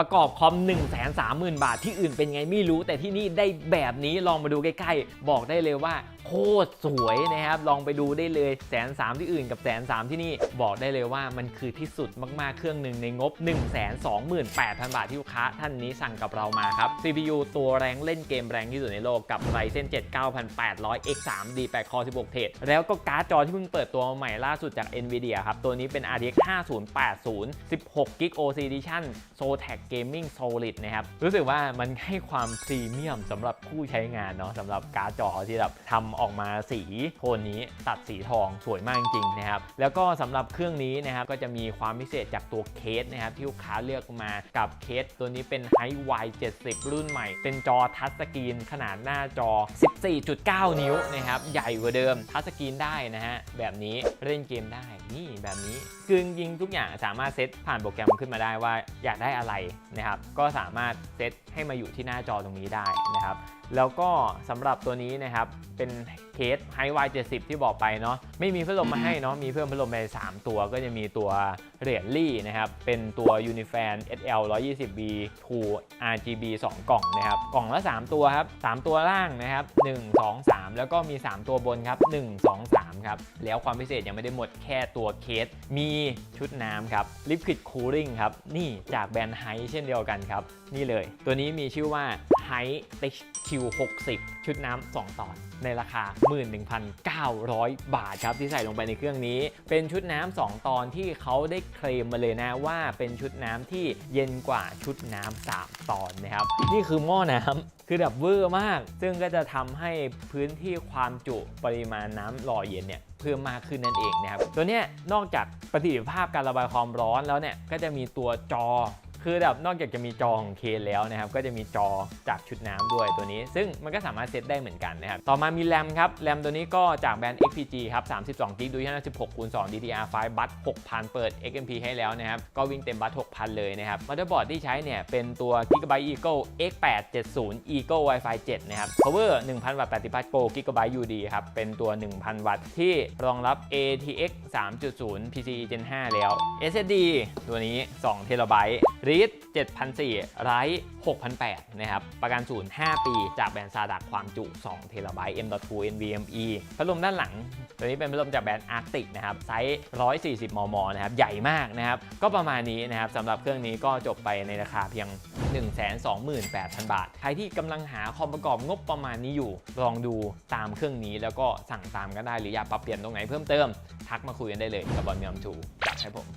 ประกอบคอม 1 3 0 0 0 0 บาทที่อื่นเป็นไงไม่รู้ แต่ที่นี่ได้แบบนี้ลองมาดูใกล้ๆ บอกได้เลยว่า โคตรสวยนะครับ ลองไปดูได้เลยแสนสามที่อื่นกับแสนสามที่นี่บอกได้เลยว่ามันคือที่สุดมากๆ เครื่องหนึ่งในงบ 1 2 8 0 0 0 บาทที่ลูกค้าท่านนี้สั่งกับเรามาครับ CPU ตัวแรงเล่นเกมแรงที่สุดในโลกกับ Ryzen 7 9800 X3 D8 Core 16 Thread แล้วก็การ์ดจอที่เพิ่งเปิดตัวใหม่ล่าสุดจาก Nvidia ครับตัวนี้เป็น RTX 5080 16 g b OC Edition Zotac Gaming Solid นะครับ รู้สึกว่ามันให้ความพรีเมียมสำหรับผู้ใช้งานเนาะสำหรับการ์ดจอที่แบบทำออกมาสีโทนนี้ตัดสีทองสวยมากจริงๆนะครับ แล้วก็สำหรับเครื่องนี้นะครับก็จะมีความพิเศษจากตัวเคสนะครับที่ลูกค้าเลือกมากับเคส ตัวนี้เป็น h i y 70 รุ่นใหม่ เป็นจอทัชสกรีนขนาดหน้าจอ 14.9 นิ้วนะครับใหญ่กว่าเดิมทัชสกรีนได้นะฮะแบบนี้เล่นเกมได้นี่แบบนี้คือจริงทุกอย่างสามารถเซตผ่านโปรแกรมขึ้นมาได้ว่าอยากได้อะไรนะครับ ก็สามารถเซตให้มาอยู่ที่หน้าจอตรงนี้ได้นะครับ แล้วก็สำหรับตัวนี้นะครับ เป็นเคส h i y 70ที่บอกไปเนาะ ไม่มีพัดลมมาให้เนาะ มีเพิ่มพัดลมไป 3 ตัว ก็จะมีตัวเรียญลี่นะครับ เป็นตัว Unifan SL 120V 2 RGB 2 กล่องนะครับ กล่องละ 3 ตัวครับ 3 ตัวล่างนะครับ 1 2 3 แล้วก็มี 3 ตัวบนครับ 1 2 3 ครับ แล้วความพิเศษยังไม่ได้หมดแค่ตัวเคส มีชุดน้ำครับ Liquid Cooling ครับ นี่จากแบรนด์ไฮเช่นเดียวกันครับ นี่เลย ตัวนี้มีชื่อว่า Hi HQ60 ชุดน้ำ2ตอน ในราคา 11,900 บาทครับ ที่ใส่ลงไปในเครื่องนี้ เป็นชุดน้ำ2ตอนที่เขาได้เคลมมาเลยนะว่าเป็นชุดน้ำที่เย็นกว่าชุดน้ำ3ตอนนะครับ นี่คือหม้อน้ำคือแบบเวอร์มาก ซึ่งก็จะทำให้พื้นที่ความจุปริมาณน้ำหล่อเย็นเนี่ยเพิ่มมากขึ้นนั่นเองนะครับ ตัวนี้นอกจากประสิทธิภาพการระบายความร้อนแล้วเนี่ย ก็จะมีตัวจอ คือแบบนอกจากจะมีจอของเคนแล้วนะครับก็จะมีจอจากชุดน้ำด้วยตัวนี้ ซึ่งมันก็สามารถเซตได้เหมือนกันนะครับต่อมามีแรมครับแรมตัวนี้ก็จากแบรนด์ XPG ครับ32 g b ดูที่ 16คูณ2 DDR5 บัต6,000 เปิด XMP ให้แล้วนะครับก็วิ่งเต็มบัต6,000 เลยนะครับมา t เ e อร์บอร์ดที่ใช้เนี่ยเป็นตัว Gigabyte Eagle X870 Eagle Wi-Fi 7 นะครับ Power 1,000 วัตต์80พัท Go Gigabyte UD ครับเป็นตัว 1,000 วัตต์ที่รองรับ ATX 3.0 PCIe Gen 5 แล้ว SSD ตัวนี้2 t b Read 7,400 Write 6,800นะครับประกันศูนย์5 ปี จากแบรนด์ซาดักความจุ2 t b M.2 NVMe พัดลมด้านหลัง ตัวนี้เป็นพัดลมจากแบรนด์ Arctic นะครับไซส์ 140 มม นะครับใหญ่มากนะครับ ก็ประมาณนี้นะครับสำหรับเครื่องนี้ก็จบไปในราคาเพียง 128,000 บาท ใครที่กำลังหาคอมประกอบงบประมาณนี้อยู่ ลองดูตามเครื่องนี้แล้วก็สั่งตามก็ได้หรืออยากปรับเปลี่ยนตรงไหนเพิ่มเติม ทักมาคุยกันได้เลยกับบอลเมียมทูจัดให้ผม